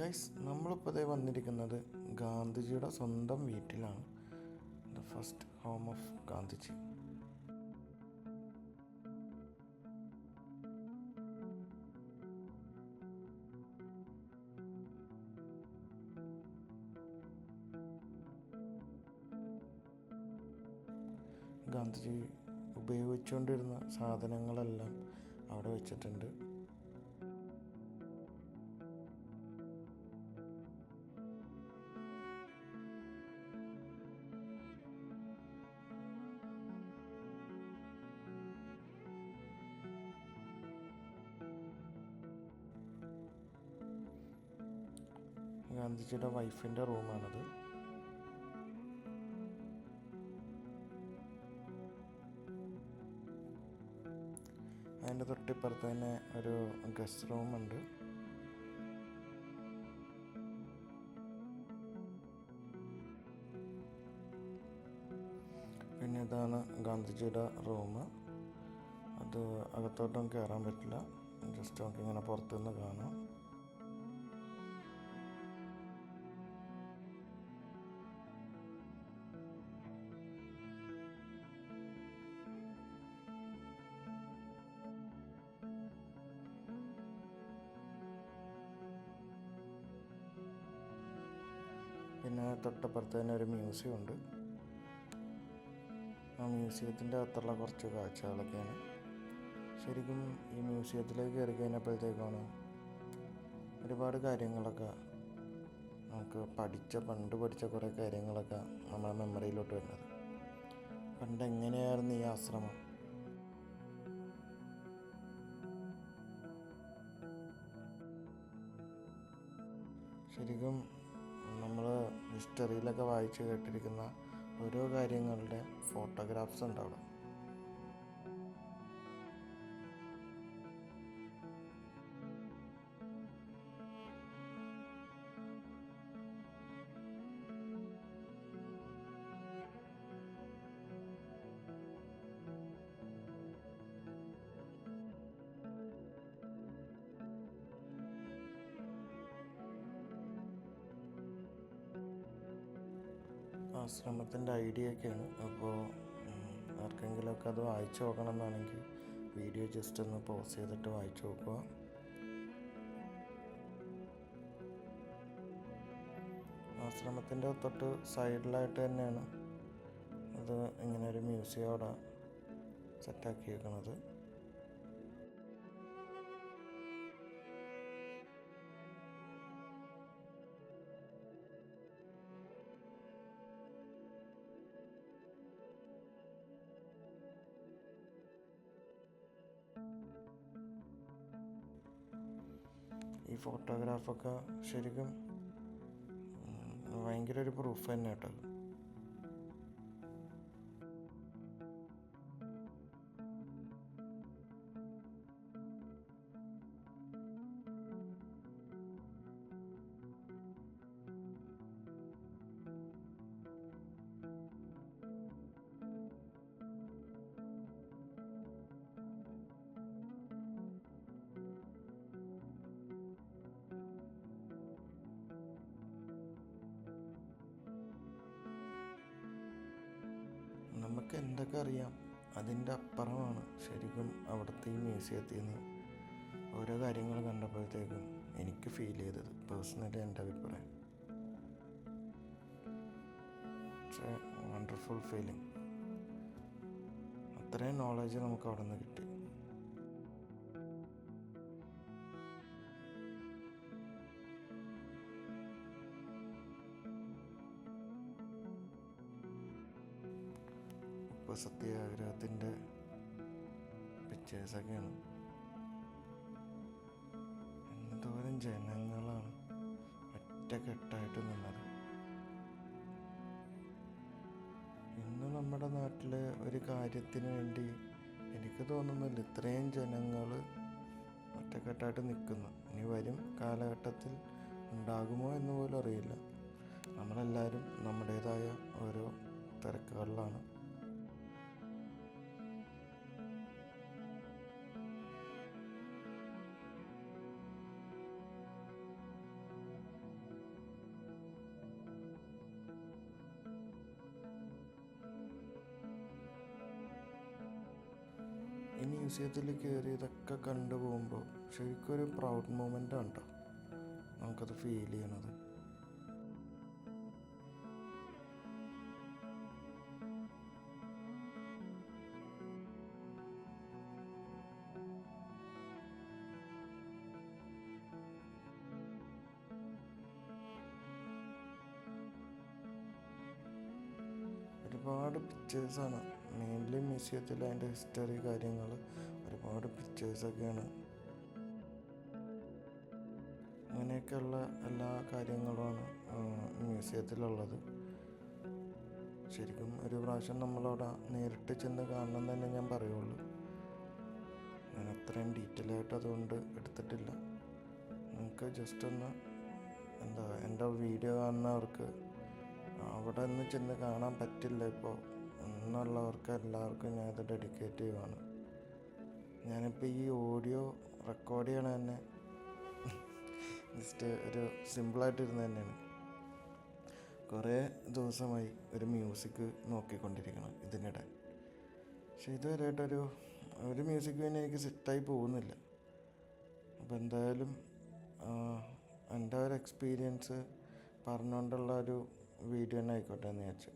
Guys നമ്മളിപ്പോൾ ഇതേ വന്നിരിക്കുന്നത് ഗാന്ധിജിയുടെ സ്വന്തം വീട്ടിലാണ്. The first home of Gandhiji. Gandhiji ഉപയോഗിച്ചുകൊണ്ടിരുന്ന സാധനങ്ങളെല്ലാം അവിടെ വെച്ചിട്ടുണ്ട്. ഗാന്ധിജിയുടെ വൈഫിന്റെ റൂമാണത്. അതിന്റെ തൊട്ടിപ്പുറത്ത് തന്നെ ഒരു ഗസ്റ്റ് റൂമുണ്ട്. പിന്നെ ഇതാണ് ഗാന്ധിജിയുടെ റൂം അത് അകത്തോട്ടൊന്നും കയറാൻ പറ്റില്ല. ജസ്റ്റ് നമുക്ക് ഇങ്ങനെ പുറത്തുനിന്ന് കാണാം. പിന്നെ തൊട്ടപ്പുറത്ത് തന്നെ ഒരു മ്യൂസിയം ഉണ്ട്. ആ മ്യൂസിയത്തിന്റെ അകത്തുള്ള കുറച്ച് കാഴ്ചകളൊക്കെയാണ്. ശരിക്കും ഈ മ്യൂസിയത്തിലേക്ക് കയറി കഴിഞ്ഞപ്പോഴത്തേക്കാണ് ഒരുപാട് കാര്യങ്ങളൊക്കെ നമുക്ക് പഠിച്ച പണ്ട് പഠിച്ച കുറേ കാര്യങ്ങളൊക്കെ നമ്മുടെ മെമ്മറിയിലോട്ട് വരുന്നത്. പണ്ട് എങ്ങനെയായിരുന്നു ഈ ആശ്രമം? ശരിക്കും നമ്മൾ ഹിസ്റ്ററിയിലൊക്കെ വായിച്ച് കേട്ടിരിക്കുന്ന ഓരോ കാര്യങ്ങളുടെ ഫോട്ടോഗ്രാഫ്സ് ഉണ്ട് അവിടെ ആശ്രമത്തിന്റെ ഐഡിയ ഒക്കെയാണ് അപ്പോൾ ആർക്കെങ്കിലുമൊക്കെ അത് വായിച്ചു നോക്കണം എന്നാണെങ്കിൽ വീഡിയോ ജസ്റ്റ് ഒന്ന് പോസ് ചെയ്തിട്ട് വായിച്ചു നോക്കുക. ആശ്രമത്തിന്റെ തൊട്ട് സൈഡിലായിട്ട് തന്നെയാണ് അത് ഇങ്ങനെ ഒരു മ്യൂസിയം അവിടെ സെറ്റാക്കിയേക്കണത്. ഫോട്ടോഗ്രാഫൊക്കെ ശരിക്കും ഭയങ്കര ഒരു പ്രൂഫ് തന്നെ കേട്ടോ നമുക്ക് എന്തൊക്കെ അറിയാം? അതിന്റെ അപ്പുറമാണ് ശരിക്കും അവിടുത്തെ ഈ മ്യൂസിയത്തിൽ നിന്ന് ഓരോ കാര്യങ്ങൾ കണ്ടപ്പോഴത്തേക്കും എനിക്ക് ഫീൽ ചെയ്തത് പേഴ്സണലി എന്റെ അഭിപ്രായം. പക്ഷേ വണ്ടർഫുൾ ഫീലിംഗ് അത്രയും നോളജ് നമുക്ക് അവിടെ നിന്ന് കിട്ടി. സത്യാഗ്രഹത്തിന്റെ പിക്ചേഴ്സൊക്കെയാണ് എന്തോരം ജനങ്ങളാണ് ഒറ്റക്കെട്ടായിട്ട് നിന്നത്. ഇന്ന് നമ്മുടെ നാട്ടിൽ ഒരു കാര്യത്തിന് വേണ്ടി എനിക്ക് തോന്നുന്നില്ല ഇത്രയും ജനങ്ങൾ ഒറ്റക്കെട്ടായിട്ട് നിൽക്കുന്നു. ഇനി വരും കാലഘട്ടത്തിൽ ഉണ്ടാകുമോ എന്ന് പോലും അറിയില്ല. നമ്മളെല്ലാവരും നമ്മുടേതായ ഓരോ തിരക്കുകളിലാണ്. മ്യൂസിയത്തിൽ കയറി ഇതൊക്കെ കണ്ടു പോകുമ്പോൾ ശരിക്കും ഒരു പ്രൗഡ് മൂമെന്റ് ആണ് കേട്ടോ നമുക്കത് ഫീൽ ചെയ്യണത്. ഒരുപാട് പിക്ചേഴ്സാണ് മെയിൻലി മ്യൂസിയത്തിൽ അതിന്റെ ഹിസ്റ്ററി കാര്യങ്ങൾ ഒരുപാട് പിക്ചേഴ്സൊക്കെയാണ് അങ്ങനെയൊക്കെയുള്ള എല്ലാ കാര്യങ്ങളുമാണ് മ്യൂസിയത്തിലുള്ളത്. ശരിക്കും ഒരു പ്രാവശ്യം നമ്മളവിടെ നേരിട്ട് ചെന്ന് കാണണം തന്നെ ഞാൻ പറയുള്ളൂ. ഞാൻ അത്രയും ഡീറ്റെയിൽ ആയിട്ട് അതുകൊണ്ട് എടുത്തിട്ടില്ല. നിങ്ങൾക്ക് ജസ്റ്റ് ഒന്ന് എന്താ എന്റെ വീഡിയോ കാണുന്നവർക്ക് അവിടെ നിന്ന് ചെന്ന് കാണാൻ പറ്റില്ല ഇപ്പോൾ. എന്നുള്ളവർക്ക് എല്ലാവർക്കും ഞാൻ ഇത് ഡെഡിക്കേറ്റ് ചെയ്യുവാണ്. ഞാനിപ്പോൾ ഈ ഓഡിയോ റെക്കോർഡ് ചെയ്യണ തന്നെ ജസ്റ്റ് ഒരു സിമ്പിളായിട്ടിരുന്ന് തന്നെയാണ്. കുറേ ദിവസമായി ഒരു മ്യൂസിക് നോക്കിക്കൊണ്ടിരിക്കണം ഇതിനിടെ. പക്ഷെ ഇതുവരെയായിട്ടൊരു ഒരു മ്യൂസിക് പിന്നെ എനിക്ക് സെറ്റായി പോകുന്നില്ല. അപ്പോൾ എന്തായാലും എന്റെ ഒരു എക്സ്പീരിയൻസ് പറഞ്ഞുകൊണ്ടുള്ള ഒരു വീഡിയോ തന്നെ ആയിക്കോട്ടെ എന്ന് വിചാരിച്ചു.